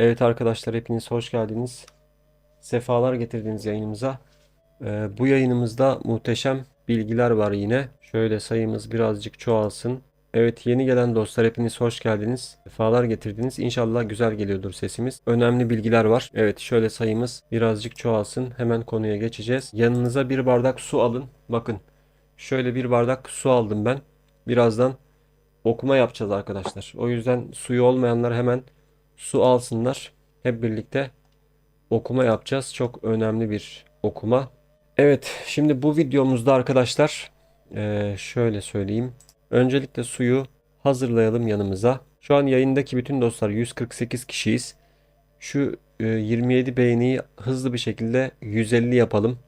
Evet arkadaşlar hepiniz hoş geldiniz. Sefalar getirdiniz yayınımıza. Ee, bu yayınımızda muhteşem bilgiler var yine. Şöyle sayımız birazcık çoğalsın. Evet yeni gelen dostlar hepiniz hoş geldiniz. Sefalar getirdiniz. İnşallah güzel geliyordur sesimiz. Önemli bilgiler var. Evet şöyle sayımız birazcık çoğalsın. Hemen konuya geçeceğiz. Yanınıza bir bardak su alın. Bakın şöyle bir bardak su aldım ben. Birazdan okuma yapacağız arkadaşlar. O yüzden suyu olmayanlar hemen su alsınlar. Hep birlikte okuma yapacağız. Çok önemli bir okuma. Evet, şimdi bu videomuzda arkadaşlar eee, şöyle söyleyeyim. Öncelikle suyu hazırlayalım yanımıza. Şu an yayındaki bütün dostlar 148 kişiyiz. Şu e, 27 beğeniyi hızlı bir şekilde 150 yapalım.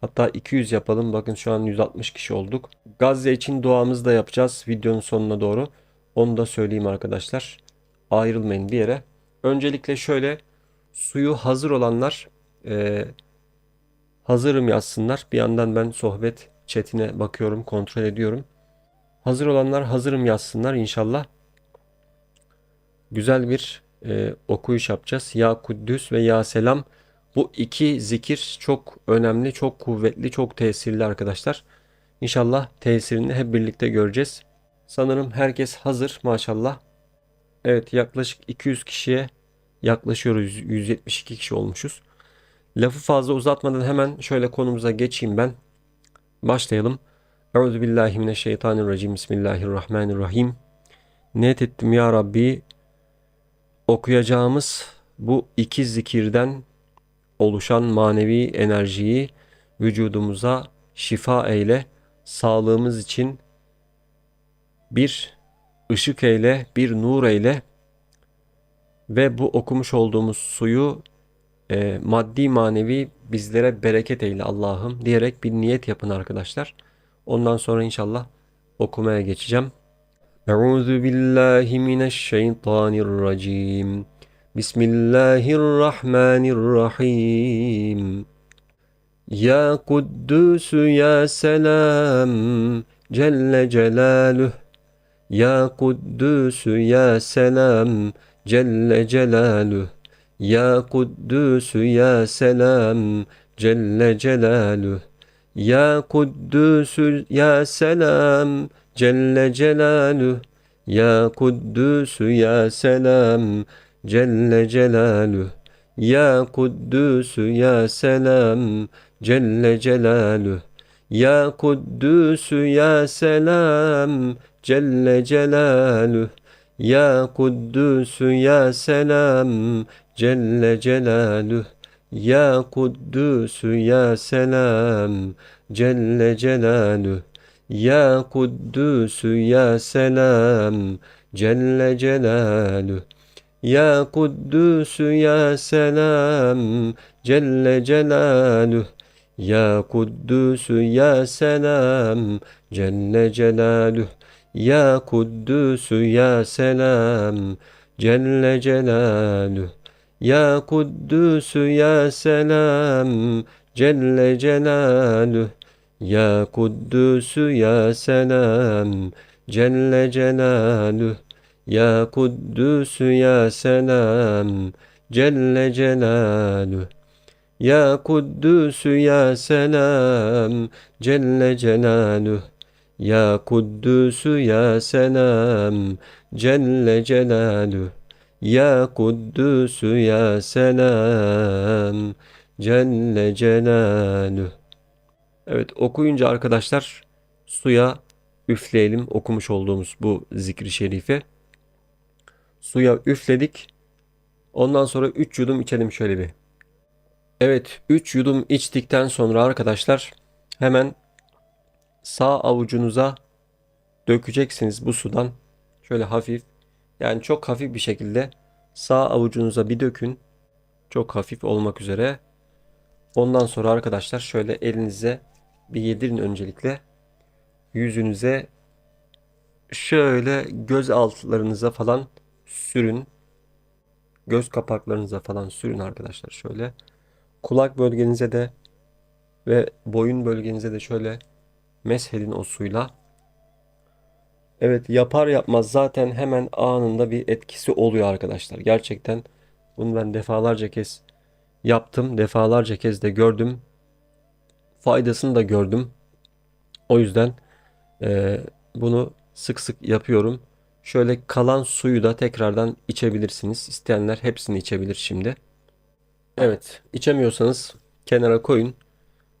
Hatta 200 yapalım. Bakın şu an 160 kişi olduk. Gazze için duamızı da yapacağız videonun sonuna doğru. Onu da söyleyeyim arkadaşlar. Ayrılmayın bir yere. Öncelikle şöyle suyu hazır olanlar e, hazırım yazsınlar. Bir yandan ben sohbet chatine bakıyorum, kontrol ediyorum. Hazır olanlar hazırım yazsınlar inşallah. Güzel bir e, okuyuş yapacağız. Ya Kuddüs ve Ya Selam. Bu iki zikir çok önemli, çok kuvvetli, çok tesirli arkadaşlar. İnşallah tesirini hep birlikte göreceğiz. Sanırım herkes hazır maşallah. Evet yaklaşık 200 kişiye yaklaşıyoruz. 172 kişi olmuşuz. Lafı fazla uzatmadan hemen şöyle konumuza geçeyim ben. Başlayalım. Euzubillahimineşşeytanirracim. Bismillahirrahmanirrahim. Niyet ettim ya Rabbi okuyacağımız bu iki zikirden oluşan manevi enerjiyi vücudumuza şifa eyle, sağlığımız için bir ışık eyle, bir nur eyle ve bu okumuş olduğumuz suyu e, maddi manevi bizlere bereket eyle Allah'ım diyerek bir niyet yapın arkadaşlar. Ondan sonra inşallah okumaya geçeceğim. Euzu billahi mineşşeytanirracim. Bismillahirrahmanirrahim. Ya Kuddüs ya Selam Celle Celaluhu Ya Kuddüs ya Selam Celle Celaluhu Ya Kuddüs ya Selam Celle Celaluhu Ya Kuddüs ya Selam Celle Celaluhu Ya Kuddüs ya Selam Celle Celaluhu Ya Kuddüs ya Selam Celle Celaluhu Ya Kuddüs ya Selam Celle Celaluhu Ya Kuddüs ya Selam. Celle Celaluhu Ya Kuddüs ya Selam. Celle Celaluhu Ya Kuddüs ya Selam. Celle Celaluhu Ya Kuddüs ya Selam. Celle Celaluhu Ya Kuddüs ya Selam. Celle Celaluhu Ya Kuddüs ya Selam Celle Celaluhu. Ya Kuddüs ya Selam Celle Celaluhu. Ya Kuddüs ya Selam Celle Celaluhu. Ya Kuddüs ya Selam Celle Celaluhu. Ya Kuddüs ya Selam Celle Celaluhu Ya Kuddüs ya Selam Celle Celaluhu Ya Kuddüs ya Selam Celle Celaluhu Evet okuyunca arkadaşlar suya üfleyelim okumuş olduğumuz bu zikri şerifi. Suya üfledik. Ondan sonra 3 yudum içelim şöyle bir. Evet 3 yudum içtikten sonra arkadaşlar hemen sağ avucunuza dökeceksiniz bu sudan. Şöyle hafif yani çok hafif bir şekilde sağ avucunuza bir dökün. Çok hafif olmak üzere. Ondan sonra arkadaşlar şöyle elinize bir yedirin öncelikle. Yüzünüze şöyle göz altlarınıza falan sürün. Göz kapaklarınıza falan sürün arkadaşlar şöyle. Kulak bölgenize de ve boyun bölgenize de şöyle meshedin o suyla. Evet yapar yapmaz zaten hemen anında bir etkisi oluyor arkadaşlar. Gerçekten Bunu ben defalarca kez yaptım. Defalarca kez de gördüm. Faydasını da gördüm. O yüzden e, bunu sık sık yapıyorum. Şöyle kalan suyu da tekrardan içebilirsiniz. İsteyenler hepsini içebilir şimdi. Evet, içemiyorsanız kenara koyun.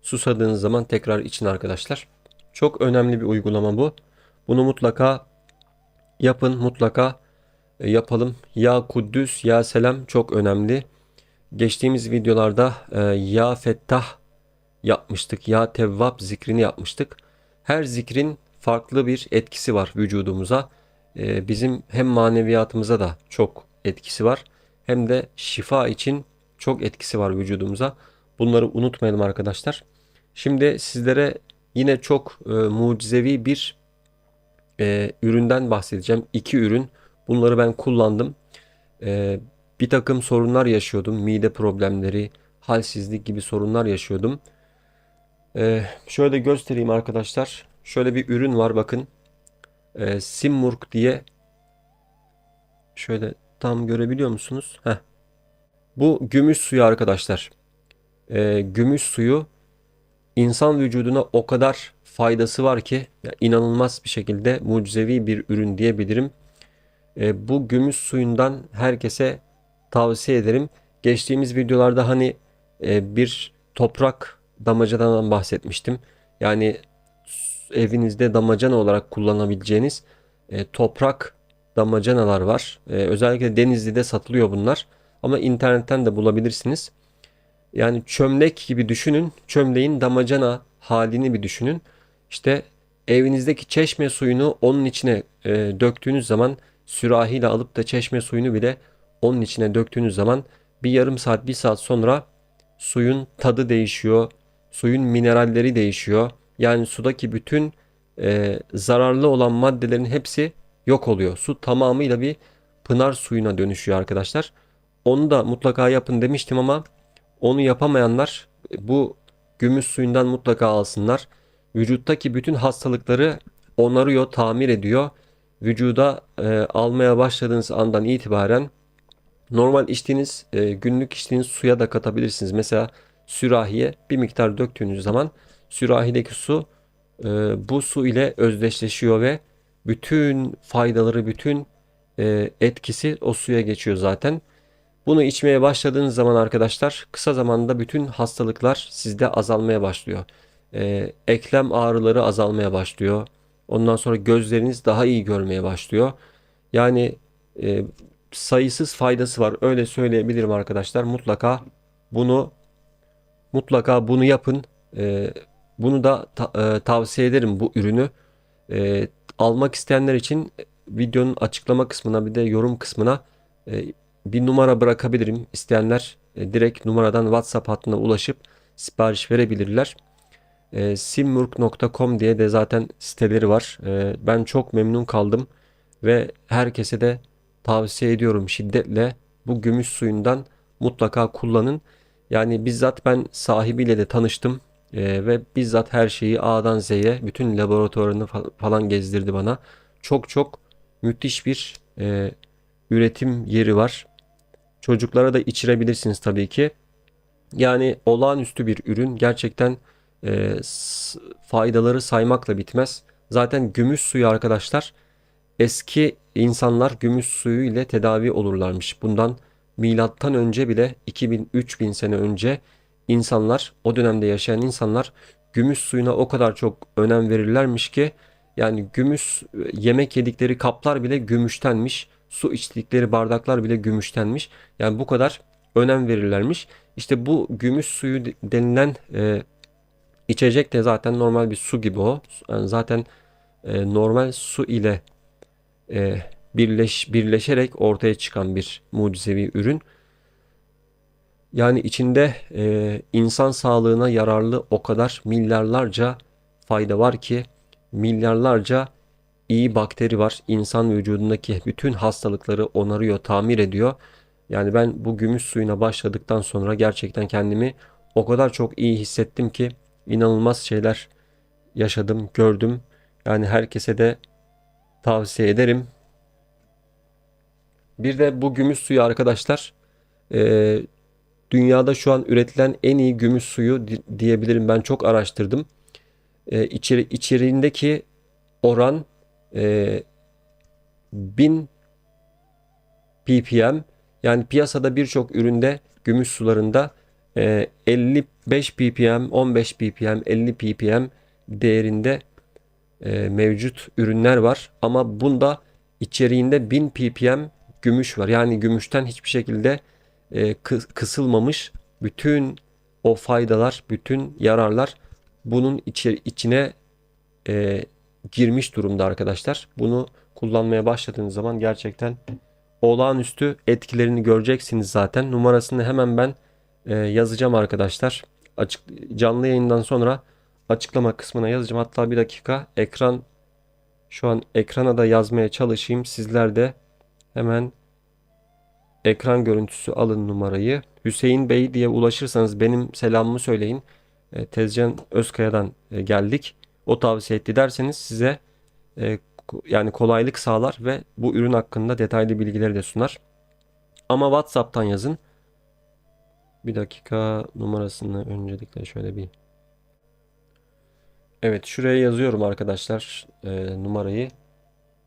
Susadığınız zaman tekrar için arkadaşlar. Çok önemli bir uygulama bu. Bunu mutlaka yapın, mutlaka e, yapalım. Ya Kuddüs, ya Selam çok önemli. Geçtiğimiz videolarda e, ya Fettah yapmıştık, ya Tevvab zikrini yapmıştık. Her zikrin farklı bir etkisi var vücudumuza. E, bizim hem maneviyatımıza da çok etkisi var. Hem de şifa için çok etkisi var vücudumuza. Bunları unutmayalım arkadaşlar. Şimdi sizlere yine çok e, mucizevi bir e, üründen bahsedeceğim. İki ürün. Bunları ben kullandım. E, bir takım sorunlar yaşıyordum. Mide problemleri, halsizlik gibi sorunlar yaşıyordum. E, şöyle göstereyim arkadaşlar. Şöyle bir ürün var bakın. E, Simmurg diye. Şöyle tam görebiliyor musunuz? Heh. Bu gümüş suyu arkadaşlar. E, gümüş suyu insan vücuduna o kadar faydası var ki inanılmaz bir şekilde mucizevi bir ürün diyebilirim. E, bu gümüş suyundan herkese tavsiye ederim. Geçtiğimiz videolarda hani e, bir toprak damacadan bahsetmiştim. Yani evinizde damacana olarak kullanabileceğiniz e, toprak damacanalar var. E, özellikle Denizli'de satılıyor bunlar. Ama internetten de bulabilirsiniz. Yani çömlek gibi düşünün. Çömleğin damacana halini bir düşünün. İşte evinizdeki çeşme suyunu onun içine e, döktüğünüz zaman sürahiyle alıp da çeşme suyunu bile onun içine döktüğünüz zaman bir yarım saat bir saat sonra suyun tadı değişiyor. Suyun mineralleri değişiyor. Yani sudaki bütün e, zararlı olan maddelerin hepsi yok oluyor. Su tamamıyla bir pınar suyuna dönüşüyor arkadaşlar. Onu da mutlaka yapın demiştim ama onu yapamayanlar bu gümüş suyundan mutlaka alsınlar. Vücuttaki bütün hastalıkları onarıyor, tamir ediyor. Vücuda e, almaya başladığınız andan itibaren normal içtiğiniz, e, günlük içtiğiniz suya da katabilirsiniz. Mesela sürahiye bir miktar döktüğünüz zaman sürahideki su e, bu su ile özdeşleşiyor ve bütün faydaları, bütün e, etkisi o suya geçiyor zaten. Bunu içmeye başladığınız zaman arkadaşlar kısa zamanda bütün hastalıklar sizde azalmaya başlıyor. Ee, eklem ağrıları azalmaya başlıyor. Ondan sonra gözleriniz daha iyi görmeye başlıyor. Yani e, sayısız faydası var. Öyle söyleyebilirim arkadaşlar. Mutlaka bunu mutlaka bunu yapın. Ee, bunu da ta- e, tavsiye ederim bu ürünü. Ee, almak isteyenler için videonun açıklama kısmına bir de yorum kısmına e, bir numara bırakabilirim. İsteyenler e, direkt numaradan WhatsApp hattına ulaşıp sipariş verebilirler. E, diye de zaten siteleri var. E, ben çok memnun kaldım ve herkese de tavsiye ediyorum şiddetle bu gümüş suyundan mutlaka kullanın. Yani bizzat ben sahibiyle de tanıştım E, ve bizzat her şeyi A'dan Z'ye bütün laboratuvarını fa- falan gezdirdi bana. Çok çok müthiş bir üretim yeri var. Çocuklara da içirebilirsiniz tabii ki. Yani olağanüstü bir ürün. Gerçekten e, faydaları saymakla bitmez. Zaten gümüş suyu arkadaşlar eski insanlar gümüş suyu ile tedavi olurlarmış. Bundan milattan önce bile 2000-3000 sene önce insanlar o dönemde yaşayan insanlar gümüş suyuna o kadar çok önem verirlermiş ki yani gümüş yemek yedikleri kaplar bile gümüştenmiş. Su içtikleri bardaklar bile gümüştenmiş. Yani bu kadar önem verirlermiş. İşte bu gümüş suyu de- denilen e, içecek de zaten normal bir su gibi o. Yani zaten e, normal su ile e, birleş birleşerek ortaya çıkan bir mucizevi ürün. Yani içinde e, insan sağlığına yararlı o kadar milyarlarca fayda var ki milyarlarca iyi bakteri var. İnsan vücudundaki bütün hastalıkları onarıyor, tamir ediyor. Yani ben bu gümüş suyuna başladıktan sonra gerçekten kendimi o kadar çok iyi hissettim ki inanılmaz şeyler yaşadım, gördüm. Yani herkese de tavsiye ederim. Bir de bu gümüş suyu arkadaşlar e, dünyada şu an üretilen en iyi gümüş suyu di- diyebilirim. Ben çok araştırdım. E, içeri, içeriğindeki oran e, 1000 ppm yani piyasada birçok üründe gümüş sularında e, 55 ppm, 15 ppm, 50 ppm değerinde e, mevcut ürünler var. Ama bunda içeriğinde 1000 ppm gümüş var. Yani gümüşten hiçbir şekilde e, kı- kısılmamış bütün o faydalar, bütün yararlar bunun içi- içine e, girmiş durumda arkadaşlar. Bunu kullanmaya başladığınız zaman gerçekten olağanüstü etkilerini göreceksiniz zaten. Numarasını hemen ben e, yazacağım arkadaşlar. Açık canlı yayından sonra açıklama kısmına yazacağım. Hatta bir dakika ekran şu an ekrana da yazmaya çalışayım. Sizler de hemen ekran görüntüsü alın numarayı. Hüseyin Bey diye ulaşırsanız benim selamımı söyleyin. E, Tezcan Özkaya'dan e, geldik. O tavsiye etti derseniz size e, yani kolaylık sağlar ve bu ürün hakkında detaylı bilgileri de sunar. Ama WhatsApp'tan yazın. Bir dakika numarasını öncelikle şöyle bir Evet şuraya yazıyorum arkadaşlar e, numarayı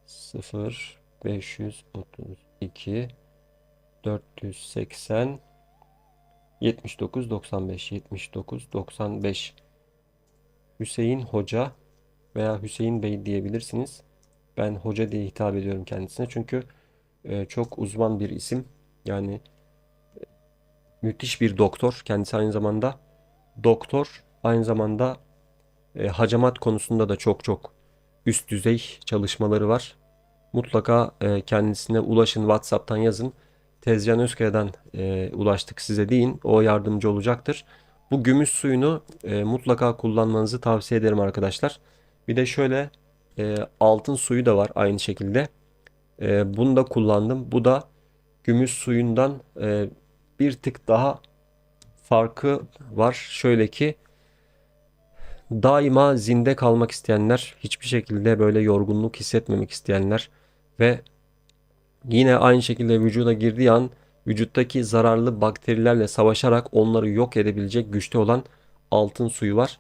0 532 480 79 95 79 95 Hüseyin Hoca veya Hüseyin Bey diyebilirsiniz. Ben hoca diye hitap ediyorum kendisine çünkü e, çok uzman bir isim. Yani müthiş bir doktor. Kendisi aynı zamanda doktor, aynı zamanda e, hacamat konusunda da çok çok üst düzey çalışmaları var. Mutlaka e, kendisine ulaşın, WhatsApp'tan yazın. Tezcan Özkaya'dan e, ulaştık size deyin. O yardımcı olacaktır. Bu gümüş suyunu e, mutlaka kullanmanızı tavsiye ederim arkadaşlar. Bir de şöyle e, altın suyu da var aynı şekilde. E, bunu da kullandım. Bu da gümüş suyundan e, bir tık daha farkı var. Şöyle ki daima zinde kalmak isteyenler, hiçbir şekilde böyle yorgunluk hissetmemek isteyenler ve yine aynı şekilde vücuda girdiği an vücuttaki zararlı bakterilerle savaşarak onları yok edebilecek güçte olan altın suyu var.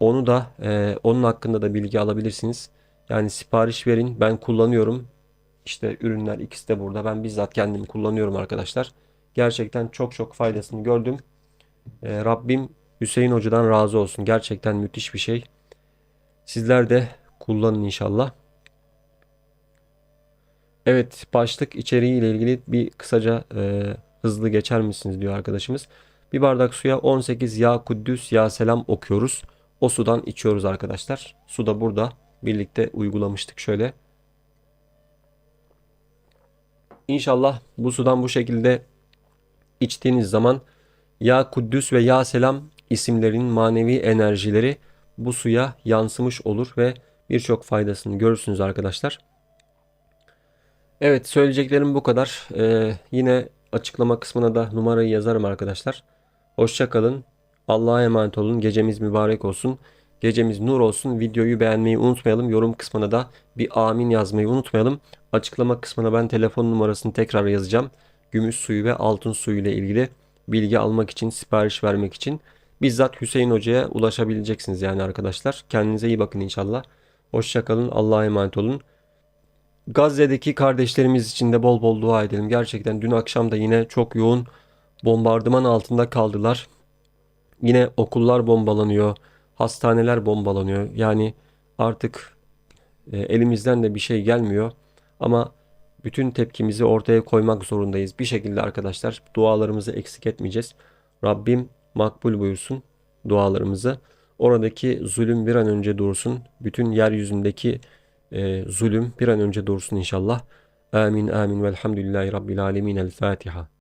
Onu da e, onun hakkında da bilgi alabilirsiniz. Yani sipariş verin. Ben kullanıyorum. İşte ürünler ikisi de burada. Ben bizzat kendim kullanıyorum arkadaşlar. Gerçekten çok çok faydasını gördüm. E, Rabbim Hüseyin Hoca'dan razı olsun. Gerçekten müthiş bir şey. Sizler de kullanın inşallah. Evet, başlık içeriği ile ilgili bir kısaca e, hızlı geçer misiniz diyor arkadaşımız. Bir bardak suya 18 ya Kuddüs ya Selam okuyoruz. O sudan içiyoruz arkadaşlar. Su da burada. Birlikte uygulamıştık şöyle. İnşallah bu sudan bu şekilde içtiğiniz zaman Ya Kuddüs ve Ya Selam isimlerin manevi enerjileri bu suya yansımış olur ve birçok faydasını görürsünüz arkadaşlar. Evet söyleyeceklerim bu kadar. Ee, yine açıklama kısmına da numarayı yazarım arkadaşlar. Hoşça kalın. Allah'a emanet olun. Gecemiz mübarek olsun. Gecemiz nur olsun. Videoyu beğenmeyi unutmayalım. Yorum kısmına da bir amin yazmayı unutmayalım. Açıklama kısmına ben telefon numarasını tekrar yazacağım. Gümüş suyu ve altın suyu ile ilgili bilgi almak için, sipariş vermek için bizzat Hüseyin Hoca'ya ulaşabileceksiniz yani arkadaşlar. Kendinize iyi bakın inşallah. Hoşça kalın. Allah'a emanet olun. Gazze'deki kardeşlerimiz için de bol bol dua edelim. Gerçekten dün akşam da yine çok yoğun bombardıman altında kaldılar. Yine okullar bombalanıyor, hastaneler bombalanıyor. Yani artık e, elimizden de bir şey gelmiyor. Ama bütün tepkimizi ortaya koymak zorundayız. Bir şekilde arkadaşlar dualarımızı eksik etmeyeceğiz. Rabbim makbul buyursun dualarımızı. Oradaki zulüm bir an önce dursun. Bütün yeryüzündeki e, zulüm bir an önce dursun inşallah. Amin amin velhamdülillahi rabbil alemin. El Fatiha.